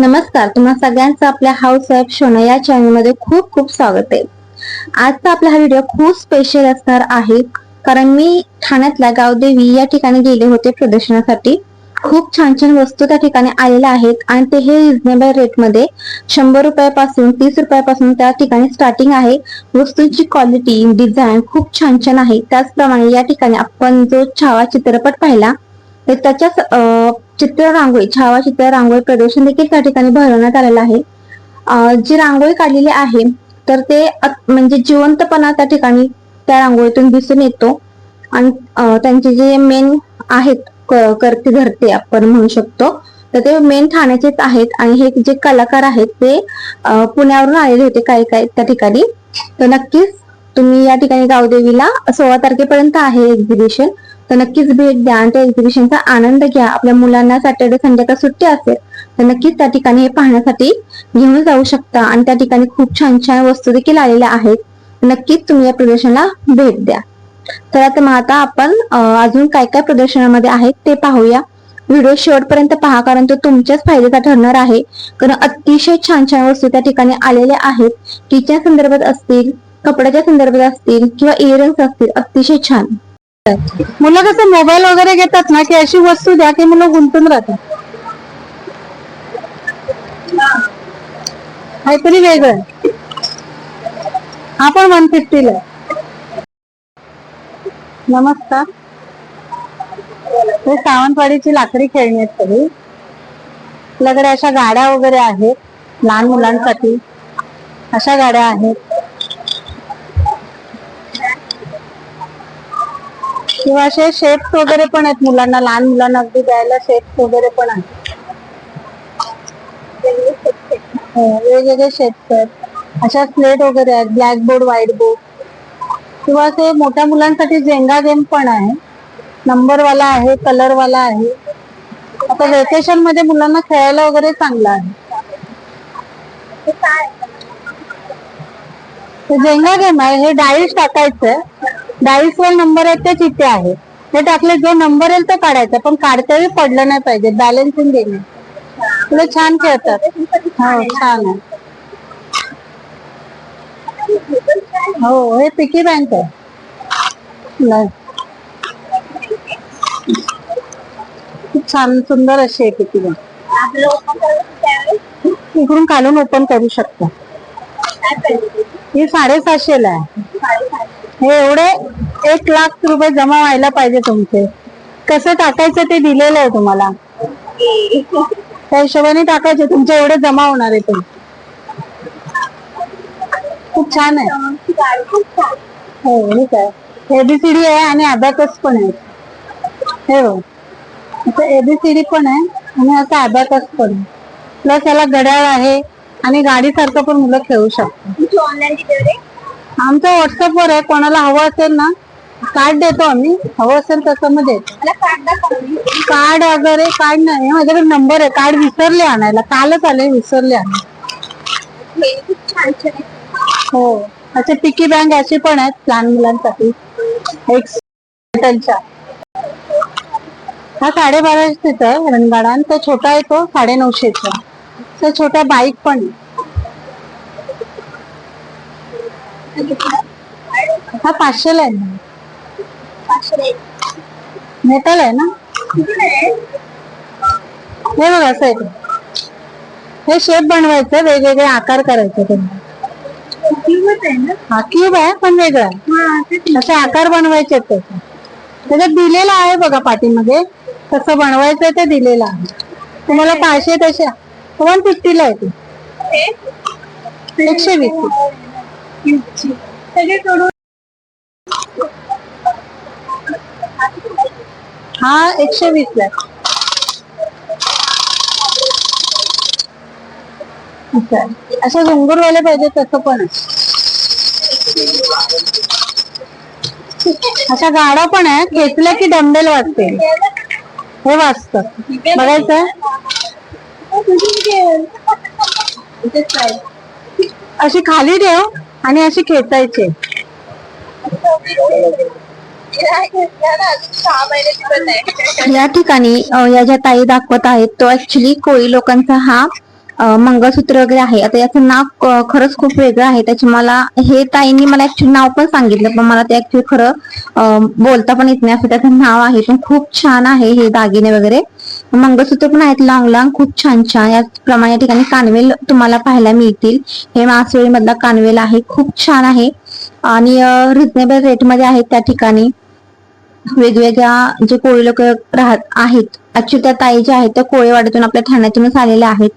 नमस्कार तुम्हा सगळ्यांचं आपल्या हाऊस वाईफ शोना या चॅनलमध्ये खूप खूप स्वागत आहे. आजचा आपला हा व्हिडिओ खूप स्पेशल असणार आहे कारण मी ठाण्यातल्या गावदेवी या ठिकाणी गेले होते प्रदर्शनासाठी. खूप छान छान वस्तू त्या ठिकाणी आलेल्या आहेत आणि ते हे रिझनेबल रेटमध्ये शंभर रुपयापासून तीस रुपयापासून त्या ठिकाणी स्टार्टिंग आहे. वस्तूंची क्वालिटी डिझाईन खूप छान छान आहे. त्याचप्रमाणे या ठिकाणी आपण जो छावा चित्रपट पाहिला तर त्याच्याच चित्र रांगोळी छावा चित्र रांगोळी प्रदर्शन देखील त्या ठिकाणी भरवण्यात आलेलं आहे. जी रांगोळी काढलेली आहे तर ते म्हणजे जिवंतपणा त्या ठिकाणी त्या रांगोळीतून दिसून येतो. आणि त्यांचे जे मेन आहेत करते धरते आपण म्हणू शकतो तर ते मेन ठाण्याचेच आहेत. आणि हे जे कलाकार आहेत ते पुण्यावरून आलेले होते काही काही त्या ठिकाणी. तर नक्कीच तुम्ही या ठिकाणी गावदेवीला सोळा तारखेपर्यंत आहे एक्झिबिशन तर नक्कीच भेट द्या आणि त्या एक्झिबिशनचा आनंद घ्या. आपल्या मुलांना सॅटर्डे संध्याकाळ सुट्टी असेल तर नक्कीच त्या ठिकाणी हे पाहण्यासाठी घेऊन जाऊ शकता. आणि त्या ठिकाणी खूप छान छान वस्तू देखील आलेल्या आहेत. नक्कीच तुम्ही या प्रदर्शनाला भेट द्या. तर आता मग आता आपण अजून काय काय प्रदर्शनामध्ये आहेत ते पाहूया. व्हिडिओ शेवटपर्यंत पहा कारण तो तुमच्याच फायद्याचा ठरणार आहे. कारण अतिशय छान छान वस्तू त्या ठिकाणी आलेल्या आहेत. किचन संदर्भात असतील कपड्याच्या संदर्भात असतील किंवा इयरिंग्स असतील अतिशय छान. मुलं कसं मोबाईल वगैरे घेतात ना की अशी वस्तू द्या की मुलं गुंतून राहतात. काहीतरी वेगळं. हा पण वन फिफ्टीला नमस्कार. हे सावंतवाडीची लाकडी खेळणी आहेत सगळी. आपल्याकडे अशा गाड्या वगैरे आहेत लहान मुलांसाठी. अशा गाड्या आहेत. किंवा असे शेप्स वगैरे पण आहेत मुलांना लहान मुलांना अगदी द्यायला शेप्स वगैरे पण आहेत. वेगवेगळे शेप्स हो, आहेत. अशा स्लेट वगैरे आहेत ब्लॅक बोर्ड व्हाईट बोर्ड किंवा असे मोठ्या मुलांसाठी जेंगा गेम पण आहे. नंबर वाला आहे कलर वाला आहे. आता वेकेशनमध्ये मुलांना खेळायला वगैरे चांगला आहे. ते जेंगा गेम आहे हे डाईस टाकायचं डाईस वर नंबर आहेत ते तिथे आहे. हे टाकले जो नंबर येईल तो काढायचा पण काढताही पडलं नाही पाहिजे बॅलन्सिंग देणे तुला छान खेळतात. हो छान आहे. हो हे पिकी बँक आहे. खूप छान सुंदर अशी आहे पिकी बँक इकडून काढून ओपन करू शकता. ही साडेसातशे ला आहे. हे एवढे एक लाख रुपये जमा व्हायला पाहिजे तुमचे. कसं टाकायचं ते दिलेलं आहे तुम्हाला. त्या हिशोबाने टाकायचे तुमचे एवढे जमा होणार आहे ते. खूप छान आहे. हो ठीक आहे. एबीसीडी आहे आणि अबॅकस पण आहे. हे हो एबीसीडी पण आहे आणि आता अबॅकस पण आहे. प्लस याला घड्याळ आहे आणि गाडीसारखं पण मुलं खेळू शकतात. ऑनलाईन डिलिव्हरी आमच्या व्हॉट्सअप वर आहे कोणाला हवं असेल ना कार्ड देतो आम्ही. हवं असेल तसं मला कार्ड वगैरे कार्ड नाही माझ्याकडे नंबर आहे. कार्ड विसरले आणायला. कालच आले विसरले आणायला खूप छान छान आहे. हो. असे पिकी बँक अशी पण आहेत लहान मुलांसाठी. एक मेटलच्या हा साडेबारा तिथं रणगाडा आणि तो छोटा आहे तो साडे नऊशेचा तो छोटा बाईक पण आहे. हा पाचशेला आहे ना. मेटल आहे ना? हे बघ असं आहे. हे शेप बनवायचं वेगवेगळे आकार करायचे त्यांना हा क्यूब आहे पण वेगळा आहे. असे आकार बनवायचे आहेत त्याचे. त्याच्यात दिलेलं आहे बघा पाठीमध्ये कसं बनवायचं ते दिलेलं आहे. तुम्हाला पाचशे तसे वन फिफ्टीला आहे ते. एकशे वीस. हा एकशे वीस ला आहे. असं आहे. घुंगूरवाले पाहिजे तसं पण अशा गाड्या पण आहे खेचल्या की डंबेल वाजते हे वाजत. बघायचं? अशी खाली ठेव. आणि अशी खेचायची. या ठिकाणी या ज्या ताई दाखवत आहेत तो ऍक्च्युली कोळी लोकांचा हा मंगळसूत्र वगैरे आहे. आता याचं नाव खरंच खूप वेगळं आहे. त्याचे मला हे ताईंनी मला ऍक्च्युअली नाव पण सांगितलं पण मला ते ऍक्च्युली खरं बोलता पण येत नाही असं त्याचं नाव आहे. पण खूप छान आहे हे दागिने वगैरे. मंगळसूत्र पण आहेत लॉंग लॉंग खूप छान छान. याचप्रमाणे या ठिकाणी कानवेल तुम्हाला पाहायला मिळतील. हे मासोळी मधला कानवेल आहे खूप छान आहे. आणि रिजनेबल रेटमध्ये आहेत त्या ठिकाणी. वेगवेगळ्या जे कोळी लोक राहत आहेत ऍक्च्युअली त्या ताई ज्या आहेत त्या कोळेवाड्यातून आपल्या ठाण्यातूनच आलेल्या आहेत.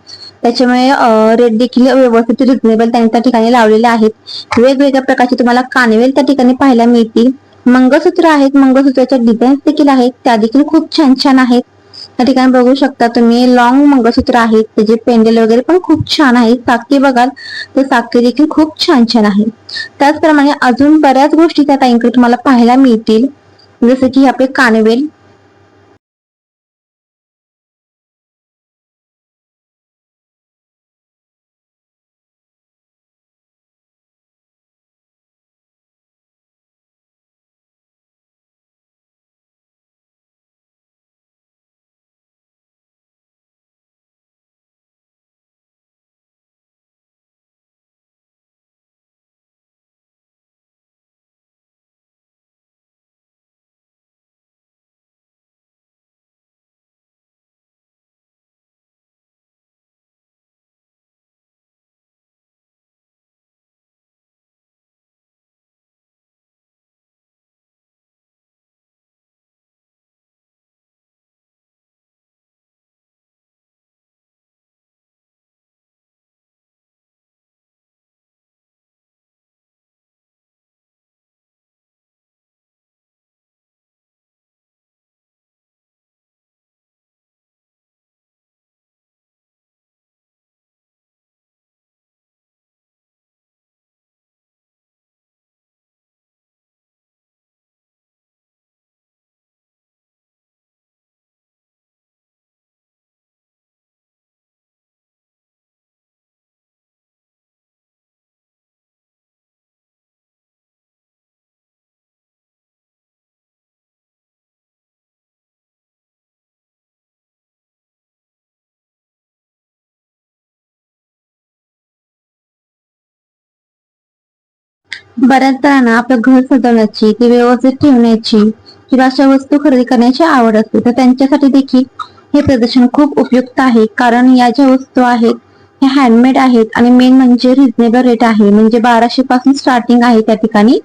त्याच्यामुळे रेट देखील व्यवस्थित रिझनेबल त्यांनी त्या ठिकाणी लावलेले आहेत. वेगवेगळ्या प्रकारचे तुम्हाला कानवेल त्या ठिकाणी पाहायला मिळतील. मंगळसूत्र आहेत. मंगळसूत्राच्या डिझाईन्स देखील आहेत. त्या देखील खूप छान छान आहेत. त्या ठिकाणी बघू शकता तुम्ही लॉंग मंगळसूत्र आहेत. त्याचे पेंडल वगैरे पण खूप छान आहेत. साखळी बघाल तर साखळी देखील खूप छान छान आहे. त्याचप्रमाणे अजून बऱ्याच गोष्टी त्या ताईंकडे तुम्हाला पाहायला मिळतील. जसं की आपले कानवेल बऱ्याचदा आपलं घर सजवण्याची ती व्यवस्थित ठेवण्याची किंवा अशा वस्तू खरेदी करण्याची आवड असते. तर त्यांच्यासाठी देखील हे प्रदर्शन खूप उपयुक्त आहे. कारण या ज्या वस्तू आहेत हे हँडमेड आहेत आणि मेन म्हणजे रिझनेबल रेट आहे. म्हणजे बाराशे पासून स्टार्टिंग आहे त्या ठिकाणी.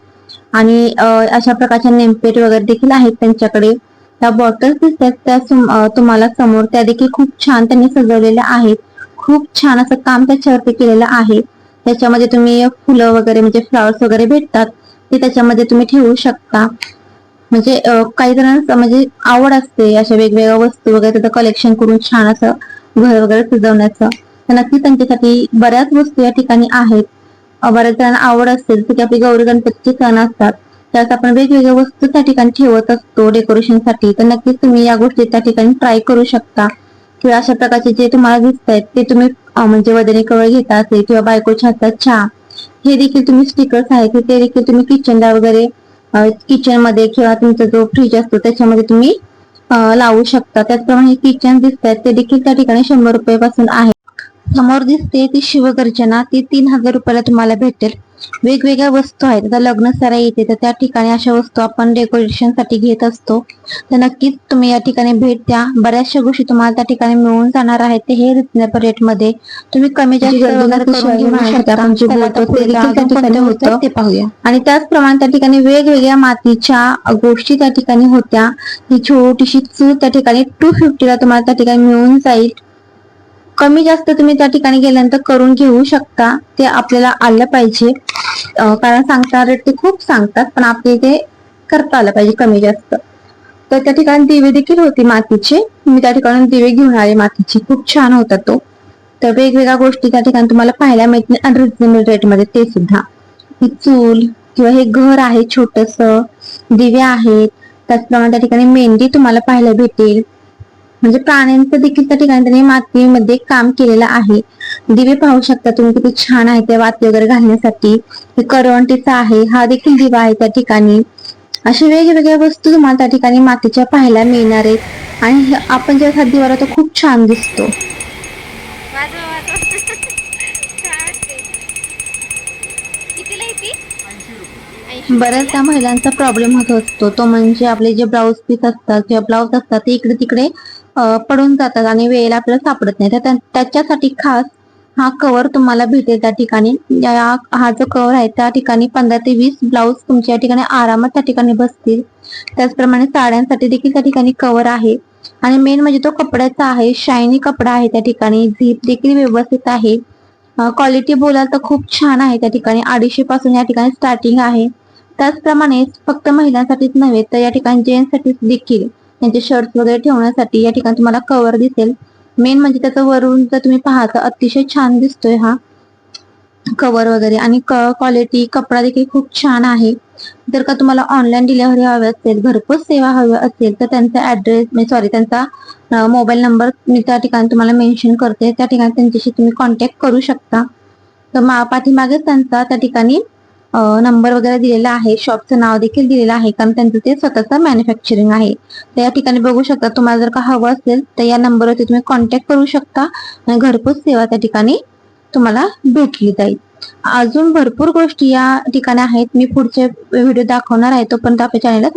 आणि अशा प्रकारच्या नेमपेट वगैरे देखील आहेत त्यांच्याकडे. त्या बॉटल्स दिसतात त्या तुम्हाला समोर त्या देखील खूप छान त्यांनी सजवलेल्या आहेत. खूप छान असं काम त्याच्यावरती केलेलं आहे. त्याच्यामध्ये तुम्ही फुलं वगैरे म्हणजे फ्लॉवर्स वगैरे भेटतात ते त्याच्यामध्ये तुम्ही ठेवू शकता. म्हणजे काही जणांना म्हणजे आवड असते अशा वेगवेगळ्या वस्तू वगैरे त्याचं कलेक्शन करून छान असं घर वगैरे सजवण्याचं. तर नक्की त्यांच्यासाठी बऱ्याच वस्तू या ठिकाणी आहेत. बऱ्याच जणांना आवड असते जसं की आपली गौरी गणपतीचे सण असतात. त्यात आपण वेगवेगळ्या वस्तू त्या ठिकाणी ठेवत असतो डेकोरेशनसाठी तर नक्कीच तुम्ही या गोष्टी त्या ठिकाणी ट्राय करू शकता. किंवा अशा प्रकारचे जे तुम्हाला दिसत आहेत ते तुम्ही म्हणजे वदनी कवळ घेता असेल किंवा बायकोच्या हातात चहा हे देखील तुम्ही स्टिकर्स आहेत. ते देखील तुम्ही किचनला वगैरे किचनमध्ये किंवा तुमचा जो फ्रीज असतो त्याच्यामध्ये तुम्ही लावू शकता. त्याचप्रमाणे किचन दिसत आहेत ते देखील त्या ठिकाणी शंभर रुपये पासून आहे. समोर दिसते ती शिवगर्जना. ती तीन हजार रुपयाला तुम्हाला भेटेल. वेगवेगळ्या वस्तू आहेत. आता लग्न सराई येते तर त्या ठिकाणी अशा वस्तू आपण डेकोरेशनसाठी घेत असतो. तर नक्कीच तुम्ही या ठिकाणी भेट द्या. बऱ्याचशा गोष्टी तुम्हाला त्या ठिकाणी मिळून जाणार आहेत. ते हे रिजनेबल रेटमध्ये तुम्ही कमी जास्त ते पाहूया. आणि त्याचप्रमाणे त्या ठिकाणी वेगवेगळ्या मातीच्या गोष्टी त्या ठिकाणी होत्या. ही छोटीशी चूल त्या ठिकाणी टू फिफ्टीला तुम्हाला त्या ठिकाणी मिळून जाईल. कमी जास्त तुम्ही त्या ठिकाणी गेल्यानंतर करून घेऊ शकता. ते आपल्याला आलं पाहिजे. कारण सांगता रेट ते खूप सांगतात पण आपल्या इथे करता आलं पाहिजे कमी जास्त. तर त्या ठिकाणी दिवे देखील होते मातीचे. मी त्या ठिकाणी दिवे घेऊन आले. मातीची खूप छान होता तो. तर वेगवेगळ्या गोष्टी त्या ठिकाणी तुम्हाला पाहायला मिळतील अनरिजनेबल रेट रेटमध्ये ते सुद्धा. ही चूल किंवा हे घर आहे छोटस दिवे आहेत. त्याचप्रमाणे त्या ठिकाणी मेहंदी तुम्हाला पाहायला भेटेल. म्हणजे प्राण्यांचं देखील त्या ठिकाणी त्यांनी मातीमध्ये काम केलेलं आहे. दिवे पाहू शकता तुम्ही किती छान आहे ते वाती वगैरे घालण्यासाठी. हे करवंटीचा आहे हा देखील दिवा आहे त्या ठिकाणी. अशा वेगवेगळ्या वस्तू तुम्हाला त्या ठिकाणी मातीच्या पाहायला मिळणार आहेत. आणि हे आपण जेव्हा हा दिवा लावतो खूप छान दिसतो. बऱ्याचदा महिलांचा प्रॉब्लेम होत असतो. तो म्हणजे आपले जे ब्लाऊज पीस असतात किंवा ब्लाऊज असतात ते इकडे तिकडे पडून जातात आणि वेळेला आपल्याला सापडत नाही. तर त्या- त्याच्यासाठी खास हा कवर तुम्हाला भेटेल त्या ठिकाणी. या हा जो कव्हर आहे त्या ठिकाणी पंधरा ते वीस ब्लाऊज तुमच्या या ठिकाणी आरामात त्या ठिकाणी बसतील. त्याचप्रमाणे साड्यांसाठी देखील त्या ठिकाणी कवर आहे. आणि मेन म्हणजे तो कपड्याचा आहे शायनी कपडा आहे त्या ठिकाणी. झीप देखील व्यवस्थित आहे. क्वालिटी बोलाल तर खूप छान आहे त्या ठिकाणी. अडीचशे पासून या ठिकाणी स्टार्टिंग आहे. त्याचप्रमाणे फक्त महिलांसाठीच नव्हे तर या ठिकाणी जेंट्ससाठी देखील. त्यांचे शर्ट वगैरे ठेवण्यासाठी या ठिकाणी तुम्हाला कव्हर दिसेल. मेन म्हणजे त्याचं वरून जर तुम्ही पाहता अतिशय छान दिसतोय हा कव्हर वगैरे. आणि क्वालिटी कपडा देखील खूप छान आहे. जर का तुम्हाला ऑनलाईन डिलिव्हरी हवी असेल घरपोच सेवा हवी असेल तर त्यांचा ऍड्रेस सॉरी त्यांचा मोबाईल नंबर मी त्या ठिकाणी तुम्हाला मेन्शन करते. त्या ठिकाणी त्यांच्याशी तुम्ही कॉन्टॅक्ट करू शकता. तर मा पाठीमागेच त्यांचा त्या ठिकाणी नंबर वगैरे दिलेला आहे. शॉपचं नाव देखील दिलेलं आहे. कारण त्यांचं ते स्वतःचं मॅन्युफॅक्चरिंग आहे. तर या ठिकाणी बघू शकता तुम्हाला जर का हवं असेल तर या नंबरवरती तुम्ही कॉन्टॅक्ट करू शकता. आणि घरपोच सेवा त्या ठिकाणी तुम्हाला भेटली जाईल. अजून भरपूर गोष्टी या ठिकाणी आहेत. मी पुढचे व्हिडिओ दाखवणार आहे. तोपर्यंत आपल्या चॅनलला